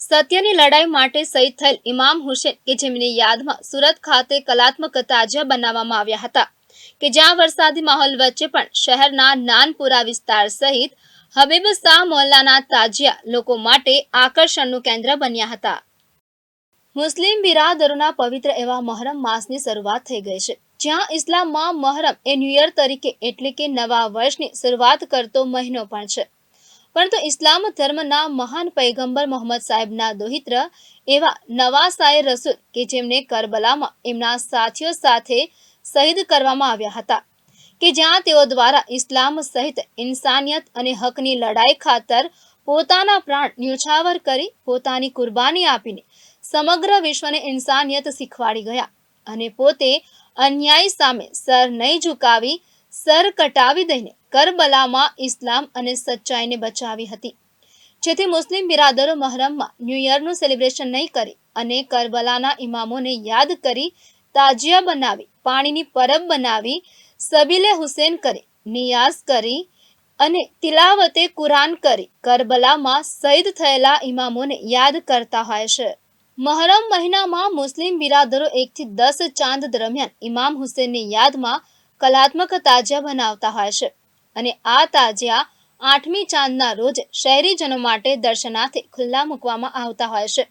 સત્યની લડાઈ માટે શહીદ થયેલ ઇમામ હુસેન કે જેમની યાદમાં સુરત ખાતે કલાત્મક તાજિયા બનાવવામાં આવ્યા હતા. કે જ્યાં વરસાદી માહોલ વચ્ચે પણ શહેરના નાનપુરા વિસ્તાર સહિત હબીબ શાહ મોહલ્લાના તાજિયા લોકો માટે આકર્ષણનું કેન્દ્ર બન્યા હતા. મુસ્લિમ બિરાદરોના પવિત્ર એવા મહરમ માસની શરૂઆત થઈ ગઈ છે. જ્યાં ઇસ્લામમાં મહરમ એ ન્યૂ યર તરીકે એટલે કે નવા વર્ષની શરૂઆત કરતો મહિનો પણ છે. પરંતુ ઇસ્લામ ધર્મના મહાન પૈગંબર મોહમ્મદ સાહેબના દોહિત્ર એવા નવા સાયે રસૂલ કે જેમને કરબલામાં એમના સાથીઓ સાથે શહીદ કરવામાં આવ્યા હતા, કે જ્યાં તેઓ દ્વારા ઇસ્લામ સહિત ઇન્સાનિયત અને હકની લડાઈ ખાતર પોતાના પ્રાણ ન્યુછાવર કરી પોતાની કુરબાની આપીને સમગ્ર વિશ્વને ઇન્સાનિયત શીખવાડી ગયા અને પોતે અન્યાય સામે સર નહીં ઝુકાવી, સર કટાવી દઈને કરબલામાં ઇસ્લામ અને સચ્ચાઈને બચાવી હતી. જેથી મુસ્લિમ બિરાદરો મહરમમાં ન્યૂ યરનું સેલિબ્રેશન નહીં કરે અને કરબલાના ઇમામોને યાદ કરી તાજિયા બનાવી, પાણીની પરબ બનાવી, સબીલે હુસેન કરી, નિયાઝ કરી અને તિલાવતે કુરાન કરી કરબલામાં શહીદ થયેલા ઇમામોને યાદ કરતા હોય છે. મહરમ મહિનામાં મુસ્લિમ બિરાદરો એકથી દસ ચાંદ દરમિયાન ઇમામ હુસેનની યાદમાં કલાત્મક તાજિયા બનાવતા હોય છે. અને આ તાજિયા આઠમી ચાંદના રોજ શહેરીજનો માટે દર્શનાર્થે ખુલ્લા મૂકવામાં આવતા હોય છે.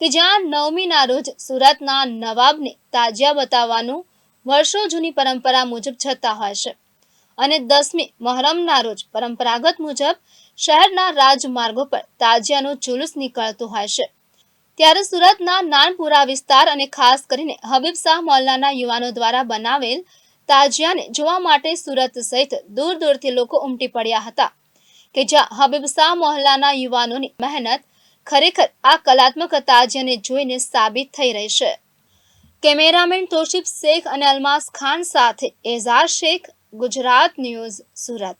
કે જ્યાં નવમીના રોજ સુરતના નવાબને તાજિયા બતાવવાનું વર્ષો જૂની પરંપરા મુજબ જતા હોય છે. અને દસમી મહરમના રોજ પરંપરાગત મુજબ શહેરના રાજમાર્ગો પર તાજિયાનું જુલુસ નીકળતું હોય છે. ત્યારે સુરતના નાનપુરા વિસ્તાર અને ખાસ કરીને હબીબ શાહ મોલ્લાના યુવાનો દ્વારા બનાવેલ તાજિયાને જોવા માટે સુરત સહિત દૂર દૂરથી લોકો ઉમટી પડ્યા હતા. કે જ્યાં હબીબ શાહ મોહલ્લાના યુવાનોની મહેનત ખરેખર આ કલાત્મક તાજિયાને જોઈને સાબિત થઈ રહી છે. કેમેરામેન તોશિફ શેખ અને અલમાસ ખાન સાથે એઝાર શેખ, ગુજરાત ન્યૂઝ સુરત.